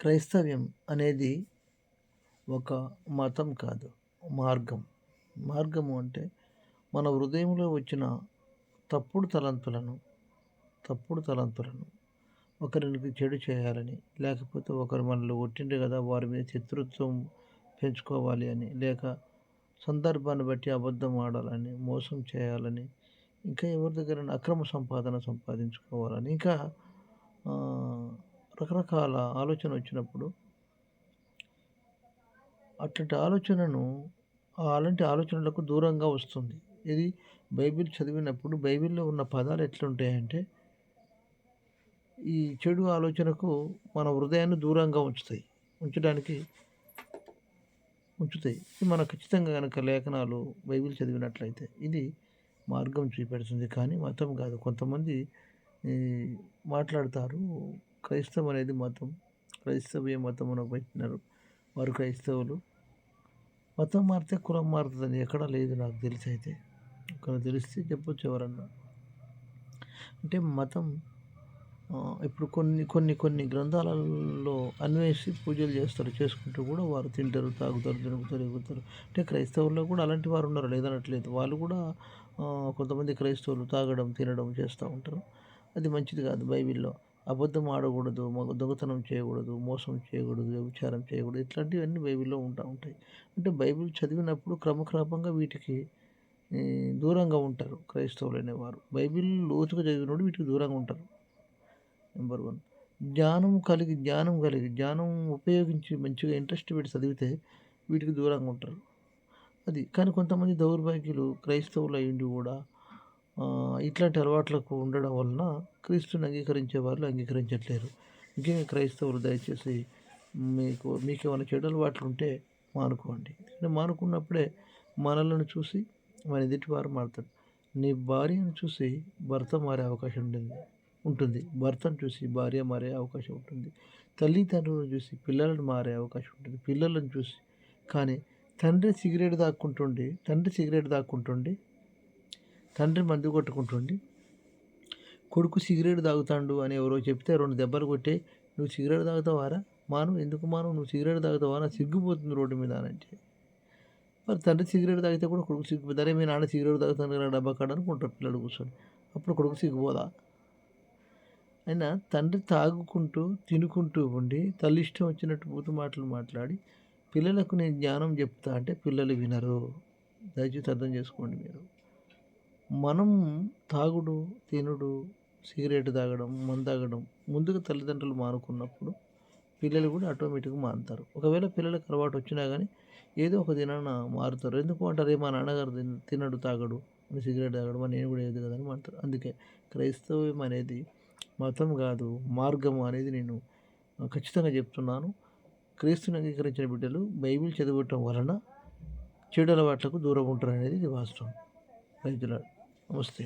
క్రైస్తవ్యం అనేది ఒక మతం కాదు మార్గం. మార్గము అంటే మన హృదయంలో వచ్చిన తప్పుడు తలంతులను తప్పుడు తలంతులను ఒకరికి చెడు చేయాలని లేకపోతే ఒకరు మనల్ని కొట్టిండ్రు కదా వారి మీద శత్రుత్వం పెంచుకోవాలి అని లేక సందర్భాన్ని బట్టి అబద్ధం ఆడాలని మోసం చేయాలని ఇంకా ఎవరి దగ్గర అక్రమ సంపాదన సంపాదించుకోవాలని ఇంకా రకరకాల ఆలోచన వచ్చినప్పుడు అట్లాంటి ఆలోచనను అలాంటి ఆలోచనలకు దూరంగా వస్తుంది. ఇది బైబిల్ చదివినప్పుడు బైబిల్లో ఉన్న పదాలు ఎట్లుంటాయంటే ఈ చెడు ఆలోచనకు మన హృదయాన్ని దూరంగా ఉంచుతాయి. ఉంచడానికి ఉంచుతాయి. ఇది మన ఖచ్చితంగా కనుక లేఖనాలు బైబిల్ చదివినట్లయితే ఇది మార్గం చూపెడుతుంది. కానీ మతం కాదు కొంతమంది మాట్లాడతారు క్రైస్తవం అనేది మతం క్రైస్తవీయ మతం అని పెట్టినారు. వారు క్రైస్తవులు. మతం మారితే కులం మారుతుందని ఎక్కడా లేదు నాకు తెలిసి అయితే. ఒకరు తెలిస్తే చెప్పొచ్చు ఎవరన్నా. అంటే మతం ఇప్పుడు కొన్ని కొన్ని కొన్ని గ్రంథాలలో అన్వేషి పూజలు చేస్తారు చేసుకుంటూ కూడా వారు తింటారు తాగుతారు తిరుగుతారు ఎగుతారు. అంటే క్రైస్తవుల్లో కూడా అలాంటి వారు ఉన్నారు లేదనట్లేదు. వాళ్ళు కూడా కొంతమంది క్రైస్తవులు తాగడం తినడం చేస్తూ ఉంటారు. అది మంచిది కాదు బైబిల్లో. అబద్ధం ఆడకూడదు దొంగతనం చేయకూడదు మోసం చేయకూడదు వ్యభిచారం చేయకూడదు ఇట్లాంటివన్నీ బైబిల్లో ఉంటా ఉంటాయి. అంటే బైబిల్ చదివినప్పుడు క్రమక్రమంగా వీటికి దూరంగా ఉంటారు క్రైస్తవులు అనేవారు. బైబిల్ లోతుగా చదివినప్పుడు వీటికి దూరంగా ఉంటారు. నెంబర్ వన్ జ్ఞానం కలిగి జ్ఞానం కలిగి జ్ఞానం ఉపయోగించి మంచిగా ఇంట్రెస్ట్ పెట్టి చదివితే వీటికి దూరంగా ఉంటారు. అది. కానీ కొంతమంది దౌర్భాగ్యులు క్రైస్తవులు అయ్యిండి కూడా ఇట్లాంటి అలవాట్లకు ఉండడం వలన క్రీస్తుని అంగీకరించే వాళ్ళు అంగీకరించట్లేరు. ముఖ్యంగా క్రైస్తవులు దయచేసి మీకు మీకు ఏమైనా చెడు అలవాట్లు ఉంటే మానుకోండి. మానుకున్నప్పుడే మనలను చూసి మన ఎదుటివారు మారుతాడు నీ భార్యను చూసి భర్త మారే అవకాశం ఉంటుంది ఉంటుంది. భర్తను చూసి భార్య మారే అవకాశం ఉంటుంది. తల్లిదండ్రులను చూసి పిల్లలను మారే అవకాశం ఉంటుంది. పిల్లలను చూసి కానీ తండ్రి సిగరెట్ దాక్కుంటుండి తండ్రి సిగరెట్ దాక్కుంటుండి తండ్రి మందు కొట్టుకుంటుండి కొడుకు సిగరెట్ తాగుతాడు అని ఎవరో చెప్తే రెండు దెబ్బలు కొట్టే నువ్వు సిగరెట్ తాగుతావారా? మాను ఎందుకు మాను నువ్వు సిగరెట్ తాగుతావా నా సిగ్గుపోతుంది రోడ్డు మీద అంటే. మరి తండ్రి సిగరెట్ తాగితే కూడా కొడుకు సిగ్గుపోతారే మీ నాన్న సిగరెట్ తాగుతాను కదా డబ్బా కాడ అనుకుంటారు పిల్లలు కూర్చొని. అప్పుడు కొడుకు సిగ్గుపోదా? అయినా తండ్రి తాగుకుంటూ తినుకుంటూ ఉండి తల్లి ఇష్టం వచ్చినట్టు బూతు మాటలు మాట్లాడి పిల్లలకు నేను జ్ఞానం చెప్తా అంటే పిల్లలు వినరు. దయచేసి అర్థం చేసుకోండి మీరు. మనం తాగుడు తినుడు సిగరెట్ తాగడం మందు తాగడం ముందుగా తల్లిదండ్రులు మానుకున్నప్పుడు పిల్లలు కూడా ఆటోమేటిక్గా మారుతారు ఒకవేళ పిల్లలకు అలవాటు వచ్చినా కానీ ఏదో ఒక దినాన మారుతారు. ఎందుకు అంటారు? మా నాన్నగారు తిన తినడు తాగడు సిగరెట్ తాగడం నేను కూడా ఏది కదా అని మారుతారు అందుకే క్రైస్తవ్యం అనేది మతం కాదు మార్గము అనేది నేను ఖచ్చితంగా చెప్తున్నాను. క్రీస్తుని అంగీకరించిన బిడ్డలు బైబిల్ చదవటం వలన చెడు అలవాట్లకు దూరం ఉంటారు అనేది వాస్తవం. రైతుల নমস্তে